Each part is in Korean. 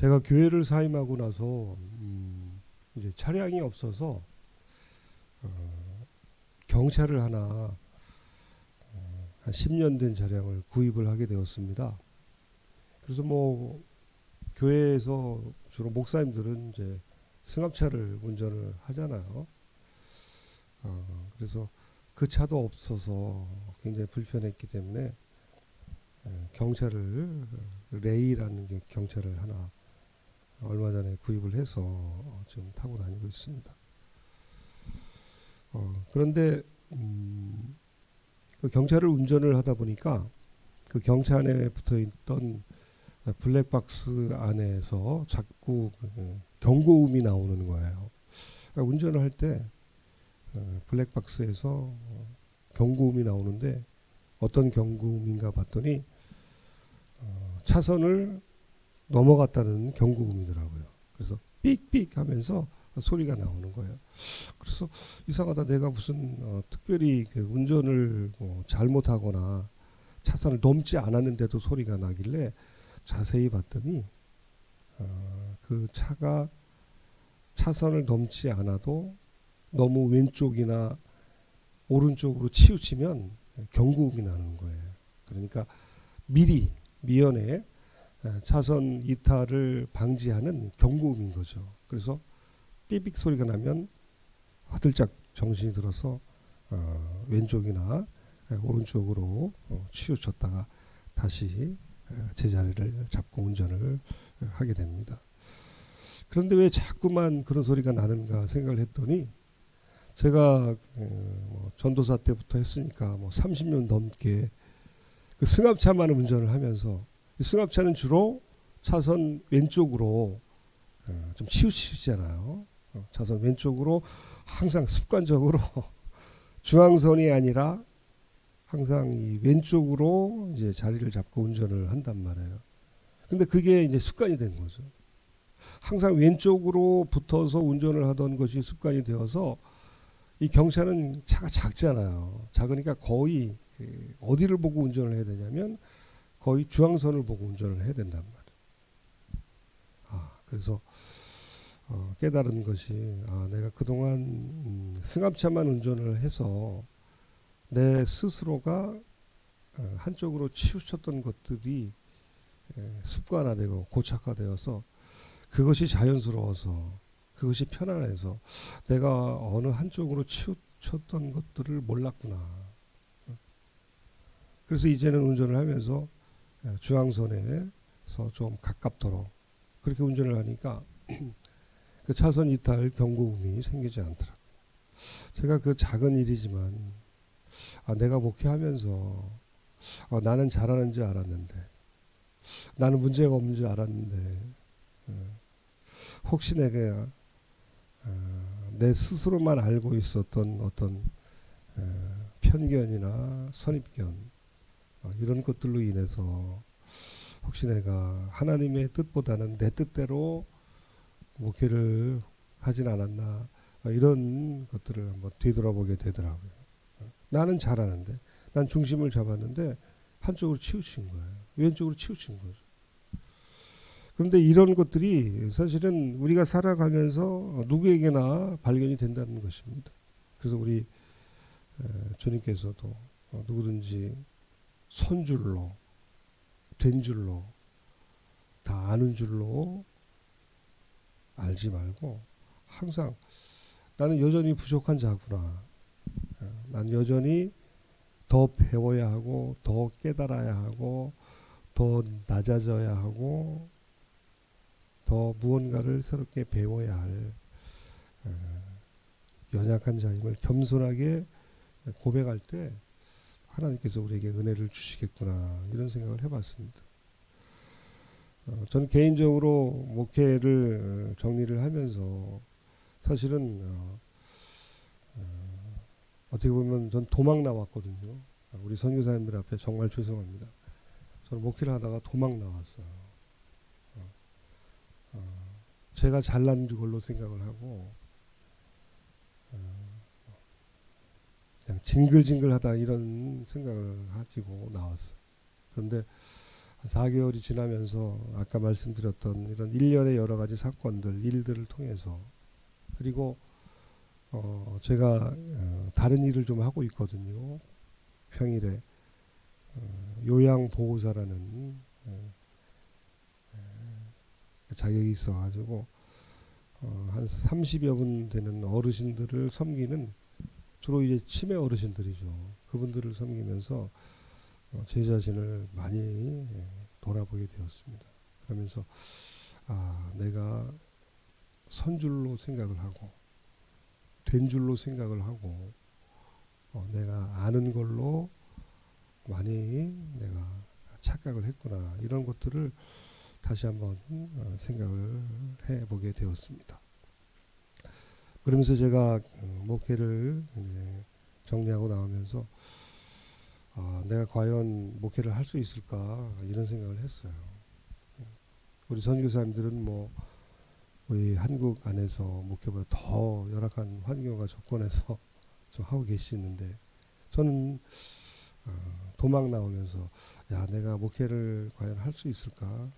제가 교회를 사임하고 나서 음, 이제 차량이 없어서 어, 경차를 하나 어, 한 10년 된 차량을 구입을 하게 되었습니다. 그래서 뭐 교회에서 주로 목사님들은 이제 승합차를 운전을 하잖아요. 어, 그래서 그 차도 없어서 굉장히 불편했기 때문에 에, 경차를 레이라는 게 경차를 하나 얼마 전에 구입을 해서 어, 지금 타고 다니고 있습니다. 어, 그런데 음, 그 경차를 운전을 하다 보니까 그 경차 안에 붙어 있던 블랙박스 안에서 자꾸 그 경고음이 나오는 거예요. 그러니까 운전을 할때 어, 블랙박스에서 어, 경고음이 나오는데 어떤 경고음인가 봤더니 어, 차선을 넘어갔다는 경고음이더라고요. 그래서 삑삑 하면서 소리가 나오는 거예요. 그래서 이상하다 내가 무슨 어, 특별히 그 운전을 뭐 잘못하거나 차선을 넘지 않았는데도 소리가 나길래 자세히 봤더니 어, 그 차가 차선을 넘지 않아도 너무 왼쪽이나 오른쪽으로 치우치면 경고음이 나는 거예요. 그러니까 미리 미연에 에, 차선 이탈을 방지하는 경고음인 거죠. 그래서 삐빅 소리가 나면 화들짝 정신이 들어서 어, 왼쪽이나 에, 오른쪽으로 어, 치우쳤다가 다시 에, 제자리를 잡고 운전을 에, 하게 됩니다. 그런데 왜 자꾸만 그런 소리가 나는가 생각을 했더니 제가 에, 뭐 전도사 때부터 했으니까 뭐 30년 넘게 그 승합차만 운전을 하면서 이 승합차는 주로 차선 왼쪽으로 어, 좀 치우치잖아요. 어, 차선 왼쪽으로 항상 습관적으로 중앙선이 아니라 항상 이 왼쪽으로 이제 자리를 잡고 운전을 한단 말이에요. 근데 그게 이제 습관이 된 거죠. 항상 왼쪽으로 붙어서 운전을 하던 것이 습관이 되어서 이 경차는 차가 작잖아요. 작으니까 거의 그 어디를 보고 운전을 해야 되냐면 거의 중앙선을 보고 운전을 해야 된단 말이에요. 아, 그래서 어, 깨달은 것이 아, 내가 그동안 음, 승합차만 운전을 해서 내 스스로가 어, 한쪽으로 치우쳤던 것들이 에, 습관화되고 고착화되어서 그것이 자연스러워서 그것이 편안해서 내가 어느 한쪽으로 치우쳤던 것들을 몰랐구나. 그래서 이제는 운전을 하면서 예, 중앙선에서 좀 가깝도록 그렇게 운전을 하니까 그 차선 이탈 경고음이 생기지 않더라고요. 제가 그 작은 일이지만 아, 내가 목회하면서 아, 나는 잘하는 줄 알았는데 나는 문제가 없는 줄 알았는데 예, 혹시 내가 아, 내 스스로만 알고 있었던 어떤 에, 편견이나 선입견 어, 이런 것들로 인해서 혹시 내가 하나님의 뜻보다는 내 뜻대로 목회를 하진 않았나 어, 이런 것들을 한번 되돌아보게 되더라고요. 어, 나는 잘하는데 난 중심을 잡았는데 한쪽으로 치우친 거예요. 왼쪽으로 치우친 거죠. 그런데 이런 것들이 사실은 우리가 살아가면서 누구에게나 발견이 된다는 것입니다. 그래서 우리 에, 주님께서도 어, 누구든지 손줄로 된 줄로 다 아는 줄로 알지 말고 항상 나는 여전히 부족한 자구나. 어, 난 여전히 더 배워야 하고 더 깨달아야 하고 더 낮아져야 하고 더 무언가를 새롭게 배워야 할 어, 연약한 자임을 겸손하게 고백할 때 하나님께서 우리에게 은혜를 주시겠구나 이런 생각을 해봤습니다. 어, 저는 개인적으로 목회를 정리를 하면서 사실은 어, 어, 어떻게 보면 전 도망 나왔거든요. 우리 선교사님들 앞에 정말 죄송합니다. 저는 목회를 하다가 도망 나왔어요. 어, 어, 제가 잘난 걸로 생각을 하고 그냥 징글징글하다 이런 생각을 가지고 나왔어요. 그런데 4개월이 지나면서 아까 말씀드렸던 이런 일련의 여러 가지 사건들, 일들을 통해서 그리고 어 제가 어 다른 일을 좀 하고 있거든요. 평일에 어 요양 보호사라는 어 에, 자격이 있어가지고 어, 한 30여 분 되는 어르신들을 섬기는 주로 이제 치매 어르신들이죠. 그분들을 섬기면서 어, 제 자신을 많이 예, 돌아보게 되었습니다. 그러면서 아 내가 선줄로 생각을 하고 된 줄로 생각을 하고 어, 내가 아는 걸로 많이 내가 착각을 했구나 이런 것들을 다시 한번 어, 생각을 해보게 되었습니다. 그러면서 제가 어, 목회를 정리하고 나오면서 아, 내가 과연 목회를 할 수 있을까? 이런 생각을 했어요. 우리 선교사님들은 뭐 우리 한국 안에서 목회보다 더 열악한 환경과 조건에서 좀 하고 계시는데 저는 어, 도망 나오면서 야 내가 목회를 과연 할 수 있을까?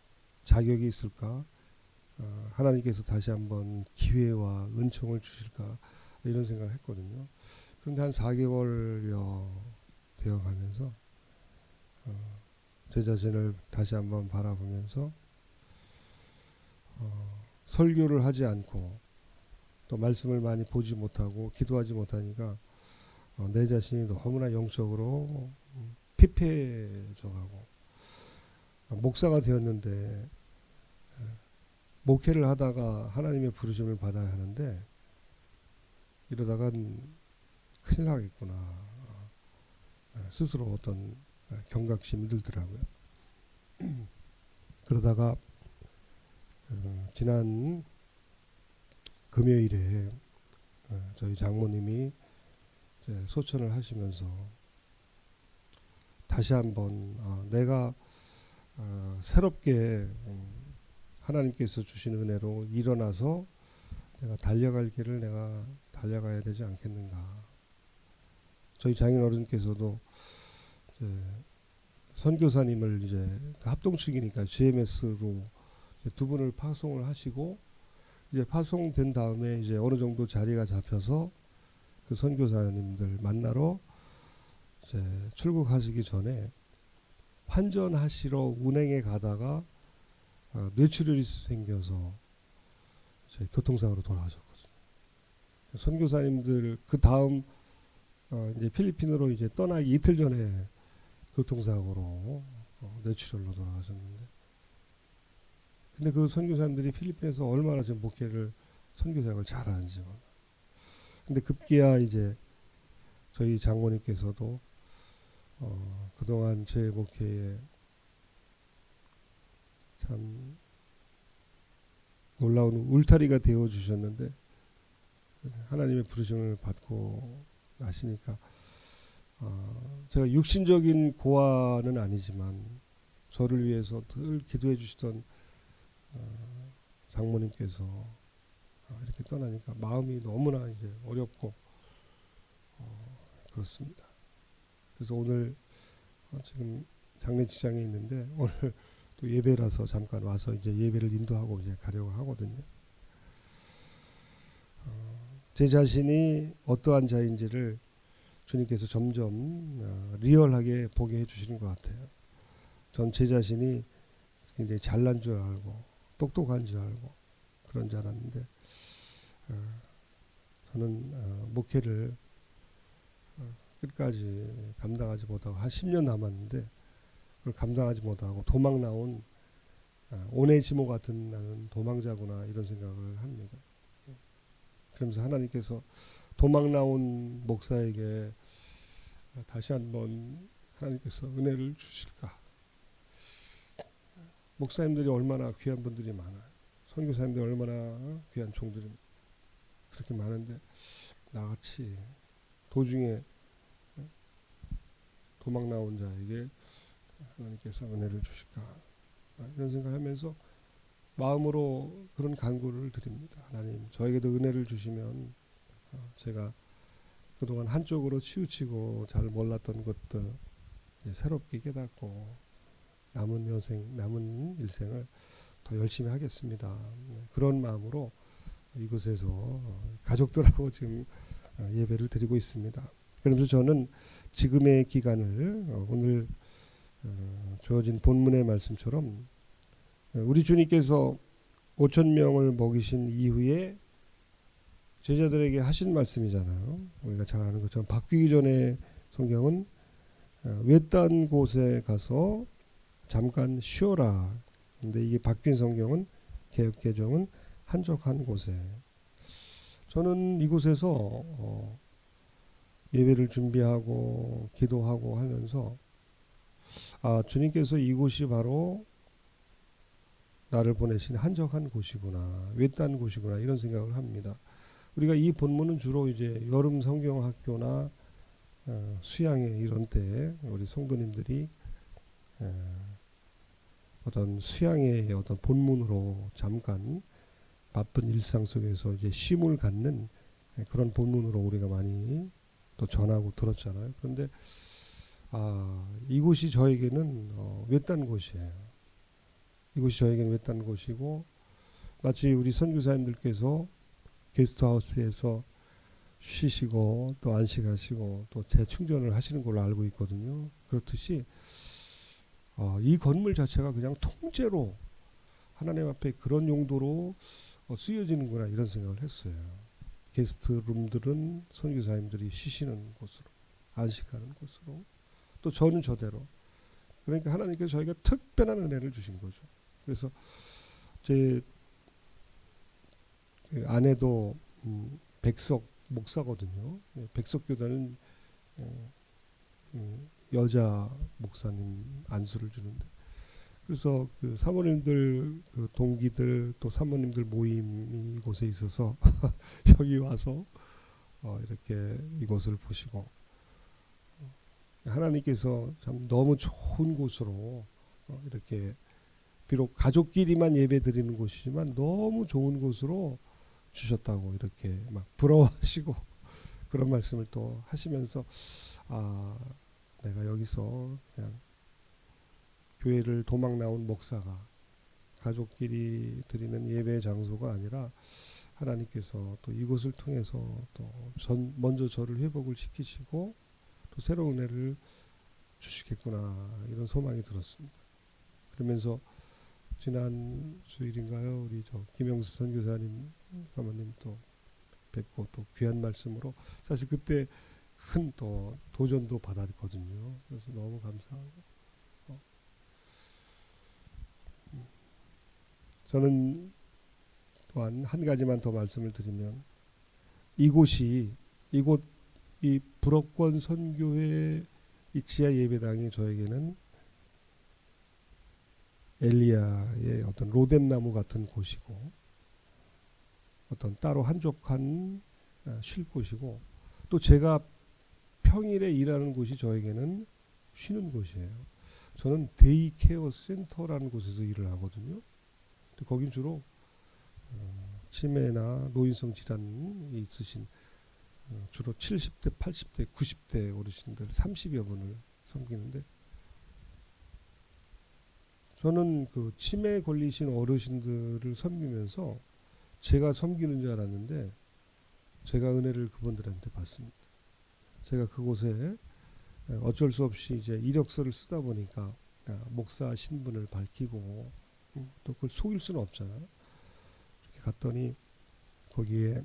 자격이 있을까? 어, 하나님께서 다시 한번 기회와 은총을 주실까 이런 생각을 했거든요. 그런데 한 4개월여 되어가면서 어, 제 자신을 다시 한번 바라보면서 어, 설교를 하지 않고 또 말씀을 많이 보지 못하고 기도하지 못하니까 어, 내 자신이 너무나 영적으로 음, 피폐해져가고 어, 목사가 되었는데 에, 목회를 하다가 하나님의 부르심을 받아야 하는데 이러다간 큰일 나겠구나 어, 에, 스스로 어떤 에, 경각심이 들더라고요. 그러다가 어, 지난 금요일에 어, 저희 장모님이 소천을 하시면서 다시 한번 어, 내가 어, 새롭게 음, 하나님께서 주신 은혜로 일어나서 내가 달려갈 길을 내가 달려가야 되지 않겠는가. 저희 장인 어른께서도 이제 선교사님을 이제 합동 측이니까 GMS로 두 분을 파송을 하시고 이제 파송된 다음에 이제 어느 정도 자리가 잡혀서 그 선교사님들 만나러 이제 출국하시기 전에 환전하시러 운행에 가다가 어, 뇌출혈이 생겨서 교통사고로 돌아가셨거든요. 선교사님들 그 다음 어, 이제 필리핀으로 이제 떠나기 이틀 전에 교통사고로 어, 뇌출혈로 돌아가셨는데 근데 그 선교사님들이 필리핀에서 얼마나 지금 목회를 선교사역을 잘하는지 몰라. 근데 급기야 이제 저희 장모님께서도 어, 그동안 제 목회에 참 놀라운 울타리가 되어 주셨는데 하나님의 부르심을 받고 나시니까 어, 제가 육신적인 고아는 아니지만 저를 위해서 늘 기도해 주시던 어, 장모님께서 어, 이렇게 떠나니까 마음이 너무나 이제 어렵고 어, 그렇습니다. 그래서 오늘 어, 지금 장례식장에 있는데 오늘 또 예배라서 잠깐 와서 이제 예배를 인도하고 이제 가려고 하거든요. 어, 제 자신이 어떠한 자인지를 주님께서 점점 어, 리얼하게 보게 해주시는 것 같아요. 전 제 자신이 굉장히 잘난 줄 알고 똑똑한 줄 알고 그런 줄 알았는데 어, 저는 어, 목회를 어, 끝까지 감당하지 못하고 한 10년 남았는데 감당하지 못하고 도망 나온 아, 오네시모 같은 나는 도망자구나 이런 생각을 합니다. 그러면서 하나님께서 도망 나온 목사에게 다시 한번 하나님께서 은혜를 주실까? 목사님들이 얼마나 귀한 분들이 많아요. 선교사님들이 얼마나 귀한 종들이 그렇게 많은데 나같이 도중에 도망 나온 자에게 하나님께서 은혜를 주실까 이런 생각하면서 마음으로 그런 간구를 드립니다. 하나님 저에게도 은혜를 주시면 어, 제가 그동안 한쪽으로 치우치고 잘 몰랐던 것들 새롭게 깨닫고 남은 여생 남은 일생을 더 열심히 하겠습니다. 네, 그런 마음으로 이곳에서 어, 가족들하고 지금 어, 예배를 드리고 있습니다. 그러면서 저는 지금의 기간을 어, 오늘 어, 주어진 본문의 말씀처럼 어, 우리 주님께서 5천 명을 먹이신 이후에 제자들에게 하신 말씀이잖아요. 우리가 잘 아는 것처럼 바뀌기 전에 성경은 어, 외딴 곳에 가서 잠깐 쉬어라. 근데 이게 바뀐 성경은 개혁 개정은 한적한 곳에. 저는 이곳에서 어, 예배를 준비하고 기도하고 하면서 아 주님께서 이곳이 바로 나를 보내신 한적한 곳이구나 외딴 곳이구나 이런 생각을 합니다. 우리가 이 본문은 주로 이제 여름 성경 학교나 어, 수양회 이런 때 우리 성도님들이 어, 어떤 수양회의 어떤 본문으로 잠깐 바쁜 일상 속에서 이제 쉼을 갖는 그런 본문으로 우리가 많이 또 전하고 들었잖아요. 그런데 아 이곳이 저에게는 어, 외딴 곳이에요. 이곳이 저에게는 외딴 곳이고 마치 우리 선교사님들께서 게스트하우스에서 쉬시고 또 안식하시고 또 재충전을 하시는 걸로 알고 있거든요. 그렇듯이 어, 이 건물 자체가 그냥 통째로 하나님 앞에 그런 용도로 어, 쓰여지는구나 이런 생각을 했어요. 게스트 룸들은 선교사님들이 쉬시는 곳으로 안식하는 곳으로 또 저는 저대로 그러니까 하나님께서 저희가 특별한 은혜를 주신 거죠. 그래서 제그 아내도 음, 백석 목사거든요. 예, 백석 교단은 어, 음, 여자 목사님 안수를 주는데 그래서 그 사모님들 그 동기들 또 사모님들 모임이 이곳에 있어서 여기 와서 어, 이렇게 이곳을 보시고 어, 하나님께서 참 너무 좋은 곳으로 어, 이렇게 비록 가족끼리만 예배 드리는 곳이지만 너무 좋은 곳으로 주셨다고 이렇게 막 부러워하시고 그런 말씀을 또 하시면서 아 내가 여기서 그냥 교회를 도망 나온 목사가 가족끼리 드리는 예배 장소가 아니라 하나님께서 또 이곳을 통해서 또 전 먼저 저를 회복을 시키시고 또 새로운 은혜를 주시겠구나 이런 소망이 들었습니다. 그러면서 지난 주일인가요 우리 저 김영수 선교사님 사모님 또 뵙고 또 귀한 말씀으로 사실 그때 큰 또 도전도 받았거든요. 그래서 너무 감사하고 어. 음. 저는 또한 한 가지만 더 말씀을 드리면 이곳이 이곳 이 불업권 선교회 이 지하 예배당이 저에게는 엘리야의 어떤 로뎀나무 같은 곳이고 어떤 따로 한적한 아, 쉴 곳이고 또 제가 평일에 일하는 곳이 저에게는 쉬는 곳이에요. 저는 데이 케어 센터라는 곳에서 일을 하거든요. 거긴 주로 어, 치매나 노인성 질환이 있으신 어, 주로 70대, 80대, 90대 어르신들 30여 분을 섬기는데 저는 그 치매에 걸리신 어르신들을 섬기면서 제가 섬기는 줄 알았는데 제가 은혜를 그분들한테 받습니다. 제가 그곳에 어쩔 수 없이 이제 이력서를 쓰다 보니까 아, 목사 신분을 밝히고 음, 또 그걸 속일 수는 없잖아요. 이렇게 갔더니 거기에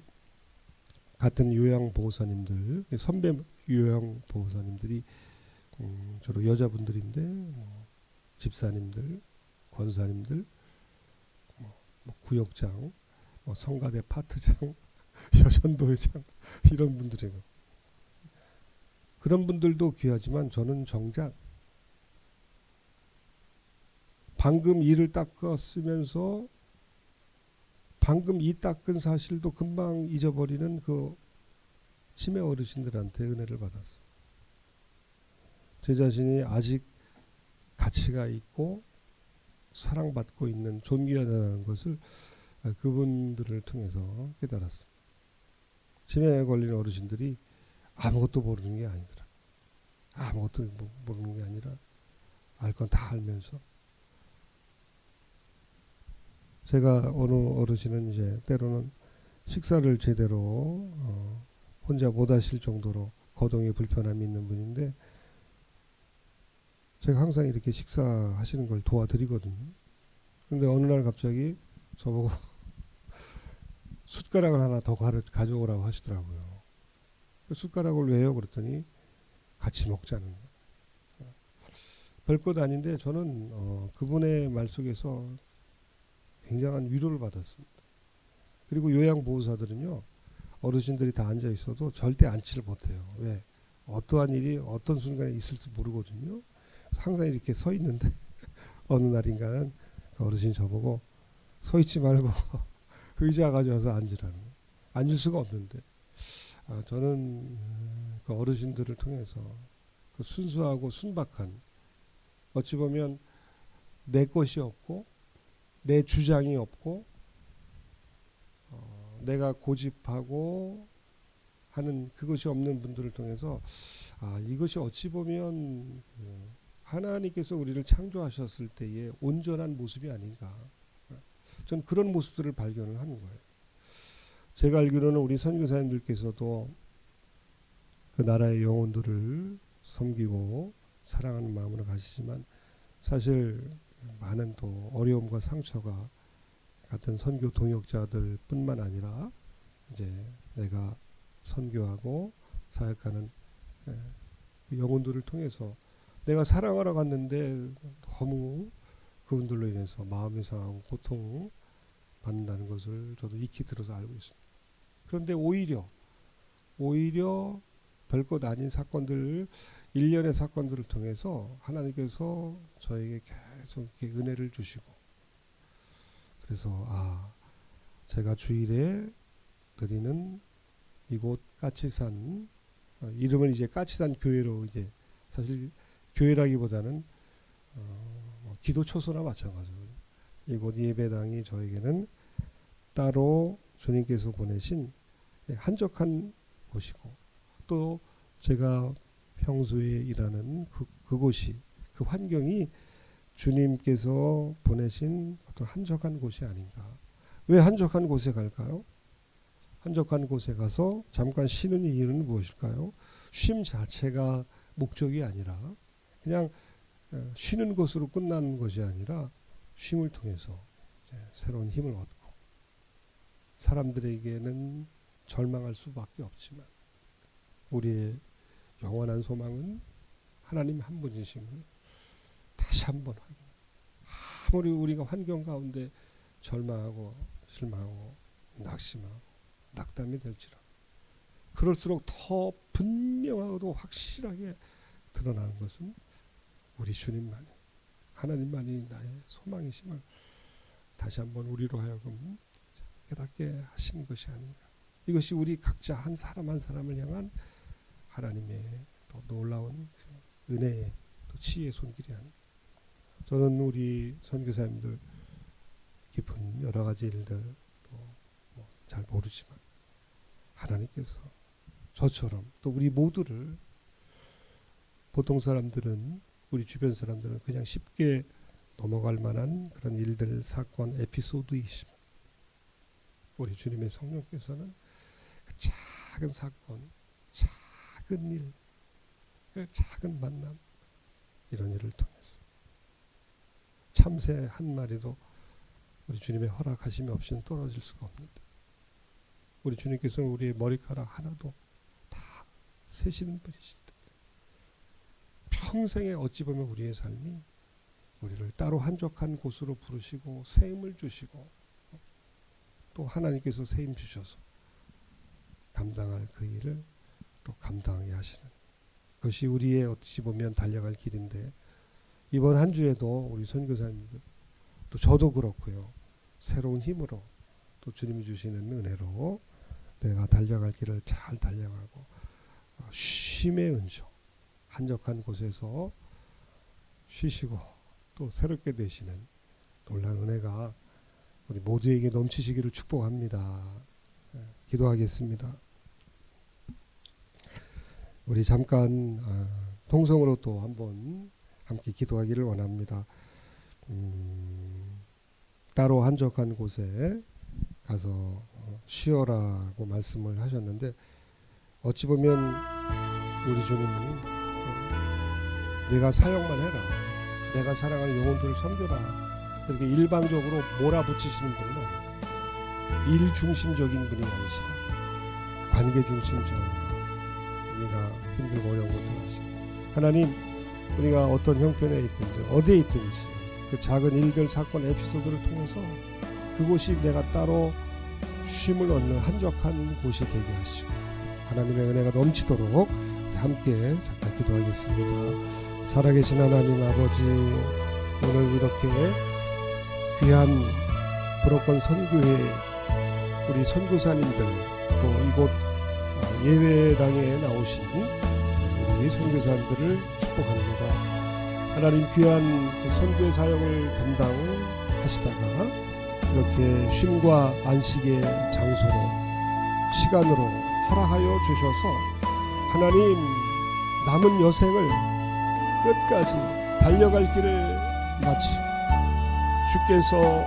같은 요양 보호사님들 선배 요양 보호사님들이 음, 주로 여자분들인데 뭐 집사님들, 권사님들, 뭐, 뭐 구역장, 뭐 성가대 파트장, 여전도회장 이런 분들이고 그런 분들도 귀하지만 저는 정작 방금 이를 닦았으면서 방금 이 닦은 사실도 금방 잊어버리는 그 치매 어르신들한테 은혜를 받았어요. 제 자신이 아직 가치가 있고 사랑받고 있는 존귀하다는 것을 그분들을 통해서 깨달았습니다. 치매에 걸린 어르신들이 아무것도 모르는 게 아니더라. 아무것도 모르는 게 아니라 알 건 다 알면서 제가 어느 어르신은 이제 때로는 식사를 제대로 어, 혼자 못 하실 정도로 거동에 불편함이 있는 분인데 제가 항상 이렇게 식사하시는 걸 도와드리거든요. 근데 어느 날 갑자기 저보고 숟가락을 하나 더 가져오라고 하시더라고요. 그 숟가락을 왜요? 그랬더니 같이 먹자는 거예요. 별것 아닌데 저는 어, 그분의 말 속에서 굉장한 위로를 받았습니다. 그리고 요양보호사들은요 어르신들이 다 앉아 있어도 절대 앉지를 못해요. 왜? 어떠한 일이 어떤 순간에 있을지 모르거든요. 항상 이렇게 서 있는데 어느 날인가는 그 어르신이 저보고 서 있지 말고 의자 가져와서 앉으라는. 앉을 수가 없는데 아, 저는 음, 그 어르신들을 통해서 그 순수하고 순박한 어찌 보면 내 것이 없고 내 주장이 없고 어, 내가 고집하고 하는 그것이 없는 분들을 통해서 아 이것이 어찌 보면 그 하나님께서 우리를 창조하셨을 때의 온전한 모습이 아닌가 전 그런 모습들을 발견을 하는 거예요. 제가 알기로는 우리 선교사님들께서도 그 나라의 영혼들을 섬기고 사랑하는 마음으로 가시지만 사실 많은 또 어려움과 상처가 같은 선교 동역자들 뿐만 아니라 이제 내가 선교하고 사역하는 예, 그 영혼들을 통해서 내가 사랑하러 갔는데 너무 그분들로 인해서 마음이 상하고 고통 받는다는 것을 저도 익히 들어서 알고 있습니다. 그런데 오히려 오히려 별것 아닌 사건들 일련의 사건들을 통해서 하나님께서 저에게 계속 이렇게 은혜를 주시고. 그래서 아 제가 주일에 드리는 이곳 까치산 어, 이름을 이제 까치산 교회로 이제 사실 교회라기보다는 어, 뭐 기도 초소나 마찬가지로 이곳 예배당이 저에게는 따로 주님께서 보내신 한적한 곳이고 또 제가 평소에 일하는 그, 그곳이 그 환경이 주님께서 보내신 어떤 한적한 곳이 아닌가. 왜 한적한 곳에 갈까요? 한적한 곳에 가서 잠깐 쉬는 이유는 무엇일까요? 쉼 자체가 목적이 아니라 그냥 어, 쉬는 것으로 끝나는 것이 아니라 쉼을 통해서 새로운 힘을 얻고 사람들에게는 절망할 수밖에 없지만 우리의 영원한 소망은 하나님 한 분이심을 다시 한번. 아무리 우리가 환경 가운데 절망하고 실망하고 낙심하고 낙담이 될지라 그럴수록 더 분명하고도 확실하게 드러나는 것은 우리 주님만이 하나님만이 나의 소망이심을 다시 한번 우리로 하여금 깨닫게 하신 것이 아닌가. 이것이 우리 각자 한 사람 한 사람을 향한 하나님의 또 놀라운 그 은혜의 또 치유의 손길이 아닌가. 저는 우리 선교사님들 깊은 여러 가지 일들 또잘 모르지만 하나님께서 저처럼 또 우리 모두를 보통 사람들은 우리 주변 사람들은 그냥 쉽게 넘어갈 만한 그런 일들 사건 에피소드이심 우리 주님의 성령께서는 그 작은 사건 작은 일그 작은 만남 이런 일을 통해서 참새 한 마리도 우리 주님의 허락하심이 없이는 떨어질 수가 없는데 우리 주님께서는 우리의 머리카락 하나도 다 세시는 분이신데 평생에 어찌 보면 우리의 삶이 우리를 따로 한적한 곳으로 부르시고 새 힘을 주시고 또 하나님께서 새힘 주셔서 감당할 그 일을 또 감당하게 하시는 그것이 우리의 어찌 보면 달려갈 길인데 이번 한 주에도 우리 선교사님들 또 저도 그렇고요 새로운 힘으로 또 주님이 주시는 은혜로 내가 달려갈 길을 잘 달려가고 어, 쉼의 은총 한적한 곳에서 쉬시고 또 새롭게 되시는 놀라운 은혜가 우리 모두에게 넘치시기를 축복합니다. 예, 기도하겠습니다. 우리 잠깐 아, 통성으로 또 한번 함께 기도하기를 원합니다. 음, 따로 한적한 곳에 가서 어, 쉬어라고 말씀을 하셨는데 어찌 보면 우리 주님은 어, 내가 사역만 해라. 내가 사랑하는 영혼들을 섬겨라. 그렇게 일방적으로 몰아붙이시는 분은 일 중심적인 분이 아니시라 관계 중심적 우리가 힘들고 어려운 것을 하시고. 하나님 우리가 어떤 형편에 있든지 어디에 있든지 그 작은 일별 사건 에피소드를 통해서 그곳이 내가 따로 쉼을 얻는 한적한 곳이 되게 하시고 하나님의 은혜가 넘치도록 함께 잠깐 기도하겠습니다. 살아계신 하나님 아버지 오늘 이렇게 귀한 브로건 선교회 우리 선교사님들 또 이곳 예배당에 나오신 우리 선교사님들을 축복합니다. 하나님 귀한 그 선교의 사역을 감당하시다가 이렇게 쉼과 안식의 장소로 시간으로 허락하여 주셔서 하나님 남은 여생을 끝까지 달려갈 길을 마치고 주께서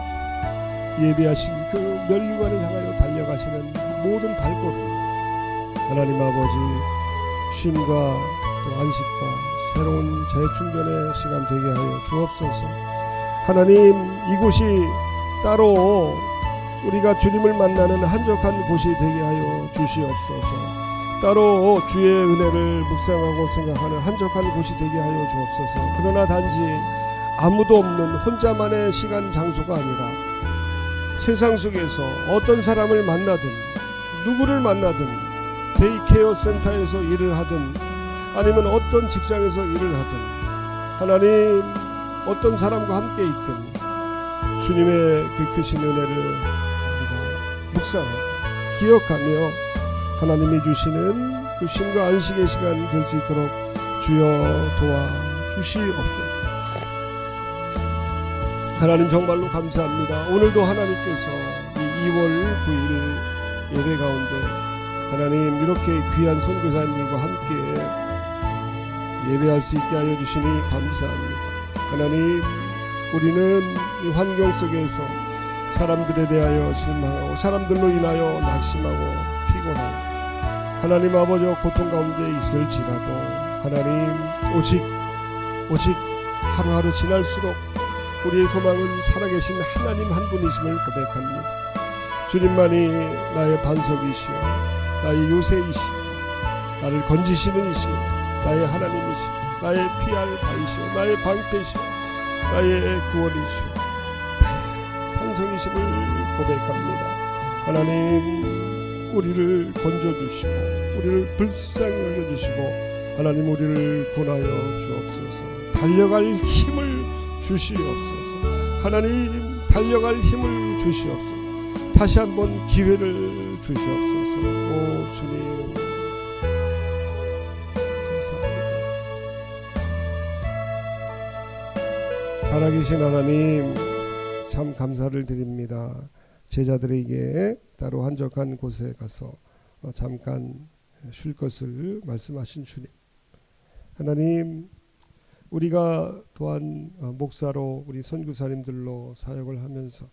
예비하신 그 멸류관을 향하여 달려가시는 모든 발걸음 하나님 아버지 쉼과 또 안식과 새로운 재충전의 시간 되게 하여 주옵소서. 하나님 이곳이 따로 우리가 주님을 만나는 한적한 곳이 되게 하여 주시옵소서. 따로 주의 은혜를 묵상하고 생각하는 한적한 곳이 되게 하여 주옵소서. 그러나 단지 아무도 없는 혼자만의 시간 장소가 아니라 세상 속에서 어떤 사람을 만나든 누구를 만나든 데이케어 센터에서 일을 하든 아니면 어떤 직장에서 일을 하든 하나님 어떤 사람과 함께 있든 주님의 그 크신 은혜를 우리가 묵상하고 기억하며 하나님이 주시는 그 쉼과 안식의 시간이 될수 있도록 주여 도와 주시옵소서. 하나님 정말로 감사합니다. 오늘도 하나님께서 이 2월 9일 예배 가운데 하나님 이렇게 귀한 선교사님들과 함께 예배할 수 있게 하여 주시니 감사합니다. 하나님 우리는 이 환경 속에서 사람들에 대하여 실망하고 사람들로 인하여 낙심하고 피곤하고 하나님 아버지 고통 가운데 있을지라도 하나님 오직 오직 하루하루 지날수록 우리의 소망은 살아계신 하나님 한 분이심을 고백합니다. 주님만이 나의 반석이시오 나의 요새이시오 나를 건지시는 이시오 나의 하나님이시오 나의 피할 바이시오 나의 방패시오 나의 구원이시오. 산성이심을 고백합니다. 하나님 우리를 건져주시고 우리를 불쌍히 여겨주시고 하나님 우리를 구하여 주옵소서. 달려갈 힘을 주시옵소서. 하나님 달려갈 힘을 주시옵소서. 다시 한번 기회를 주시옵소서. 오 주님 살아계신 하나님 참 감사를 드립니다. 제자들에게 따로 한적한 곳에 가서 어, 잠깐 쉴 것을 말씀하신 주님. 하나님 우리가 또한 어, 목사로 우리 선교사님들로 사역을 하면서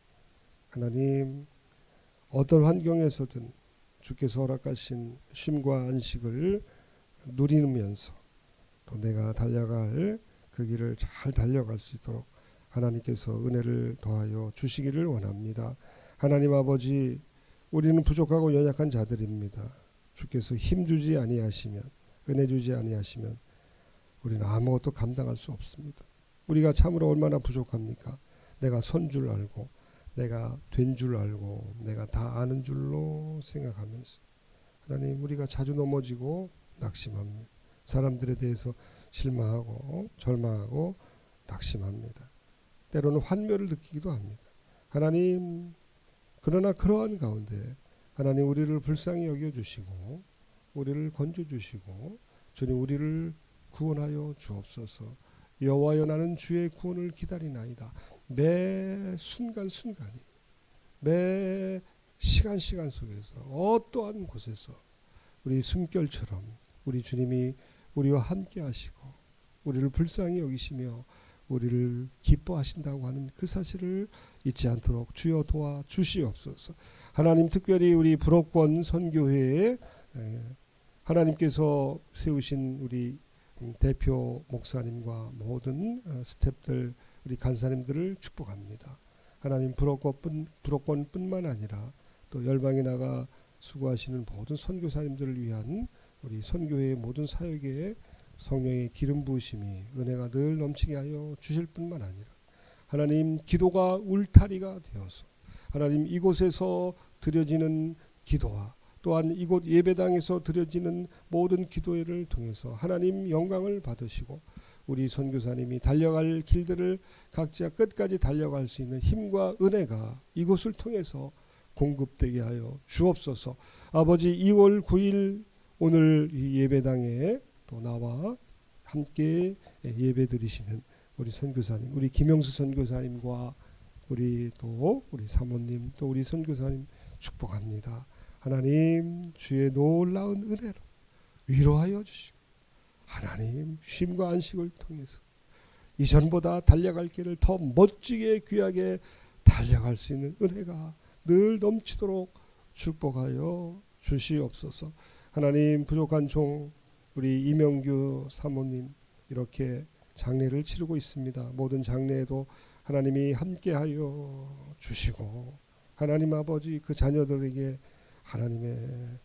하나님 어떤 환경에서든 주께서 허락하신 쉼과 안식을 누리면서 또 내가 달려갈 그 길을 잘 달려갈 수 있도록 하나님께서 은혜를 더하여 주시기를 원합니다. 하나님 아버지 우리는 부족하고 연약한 자들입니다. 주께서 힘 주지 아니하시면 은혜 주지 아니하시면 우리는 아무것도 감당할 수 없습니다. 우리가 참으로 얼마나 부족합니까? 내가 선 줄 알고 내가 된 줄 알고 내가 다 아는 줄로 생각하면서 하나님 우리가 자주 넘어지고 낙심합니다. 사람들에 대해서 실망하고 절망하고 낙심합니다. 때로는 환멸을 느끼기도 합니다. 하나님 그러나 그러한 가운데 하나님 우리를 불쌍히 여겨 주시고 우리를 건져 주시고 주님 우리를 구원하여 주옵소서. 여호와여 나는 주의 구원을 기다리나이다. 매 순간 순간이 매 시간 시간 속에서 어떠한 곳에서 우리 숨결처럼 우리 주님이 우리와 함께 하시고 우리를 불쌍히 여기시며 우리를 기뻐하신다고 하는 그 사실을 잊지 않도록 주여 도와 주시옵소서. 하나님 특별히 우리 불옥권 선교회에 에, 하나님께서 세우신 우리 음, 대표 목사님과 모든 어, 스탭들 우리 간사님들을 축복합니다. 하나님 불옥권뿐만 아니라 또 열방에 나가 수고하시는 모든 선교사님들을 위한 우리 선교회의 모든 사역에 성령의 기름 부으심이 은혜가 늘 넘치게 하여 주실 뿐만 아니라 하나님 기도가 울타리가 되어서 하나님 이곳에서 드려지는 기도와 또한 이곳 예배당에서 드려지는 모든 기도회를 통해서 하나님 영광을 받으시고 우리 선교사님이 달려갈 길들을 각자 끝까지 달려갈 수 있는 힘과 은혜가 이곳을 통해서 공급되게 하여 주옵소서. 아버지 2월 9일 오늘 이 예배당에 또 나와 함께 예배 드리시는 우리 선교사님, 우리 김영수 선교사님과 우리 또 우리 사모님 또 우리 선교사님 축복합니다. 하나님 주의 놀라운 은혜로 위로하여 주시고 하나님 쉼과 안식을 통해서 이전보다 달려갈 길을 더 멋지게 귀하게 달려갈 수 있는 은혜가 늘 넘치도록 축복하여 주시옵소서. 하나님 부족한 종 우리 이명규 사모님 이렇게 장례를 치르고 있습니다. 모든 장례에도 하나님이 함께하여 주시고 하나님 아버지 그 자녀들에게 하나님의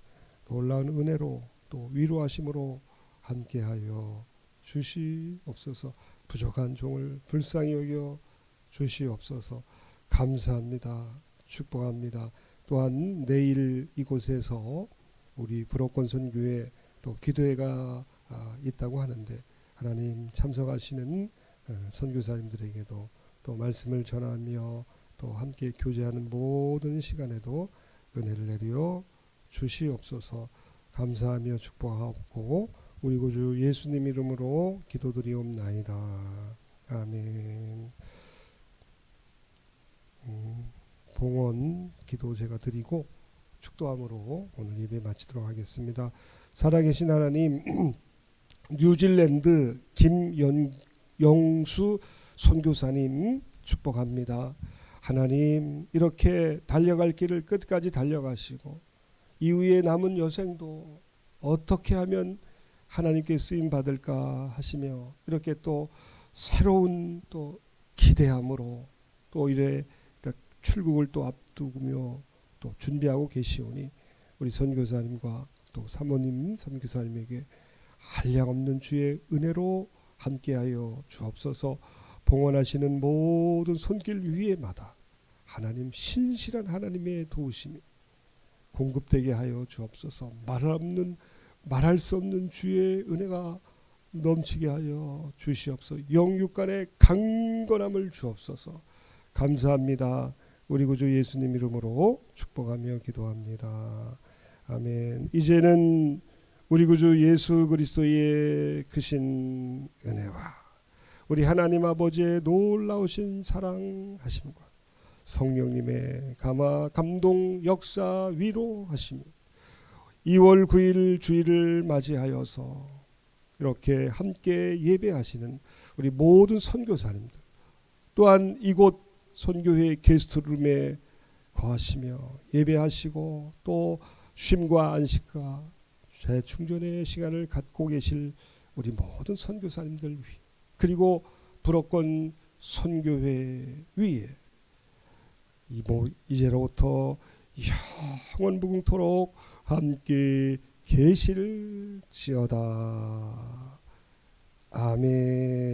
놀라운 은혜로 또 위로하심으로 함께하여 주시옵소서. 부족한 종을 불쌍히 여겨 주시옵소서. 감사합니다. 축복합니다. 또한 내일 이곳에서 우리 불옥권 선교회 또 기도회가 아, 있다고 하는데 하나님 참석하시는 어, 선교사님들에게도 또 말씀을 전하며 또 함께 교제하는 모든 시간에도 은혜를 내려 주시옵소서 감사하며 축복하옵고 우리 구주 예수님 이름으로 기도드리옵나이다. 아멘. 음, 봉헌 기도 제가 드리고 축도함으로 오늘 예배 마치도록 하겠습니다. 살아계신 하나님 뉴질랜드 김영수 선교사님 축복합니다. 하나님 이렇게 달려갈 길을 끝까지 달려가시고 이후에 남은 여생도 어떻게 하면 하나님께 쓰임 받을까 하시며 이렇게 또 새로운 또 기대함으로 또 이래 출국을 또 앞두며 또 준비하고 계시오니 우리 선교사님과 또 사모님 선교사님에게 한량 없는 주의 은혜로 함께하여 주옵소서. 봉헌하시는 모든 손길 위에마다 하나님 신실한 하나님의 도우심이 공급되게 하여 주옵소서. 말 없는 말할 수 없는 주의 은혜가 넘치게 하여 주시옵소서. 영육간의 강건함을 주옵소서. 감사합니다 우리 구주 예수님 이름으로 축복하며 기도합니다. 아멘. 이제는 우리 구주 예수 그리스도의 크신 은혜와 우리 하나님 아버지의 놀라우신 사랑하심과 성령님의 감화 감동 역사 위로하심이 2월 9일 주일을 맞이하여서 이렇게 함께 예배하시는 우리 모든 선교사님들 또한 이곳 선교회 게스트룸에 거하시며 예배하시고 또 쉼과 안식과 재충전의 시간을 갖고 계실 우리 모든 선교사님들 위 그리고 불어권 선교회 위에 이모 이제로부터 영원 무궁토록 함께 계실지어다 아멘.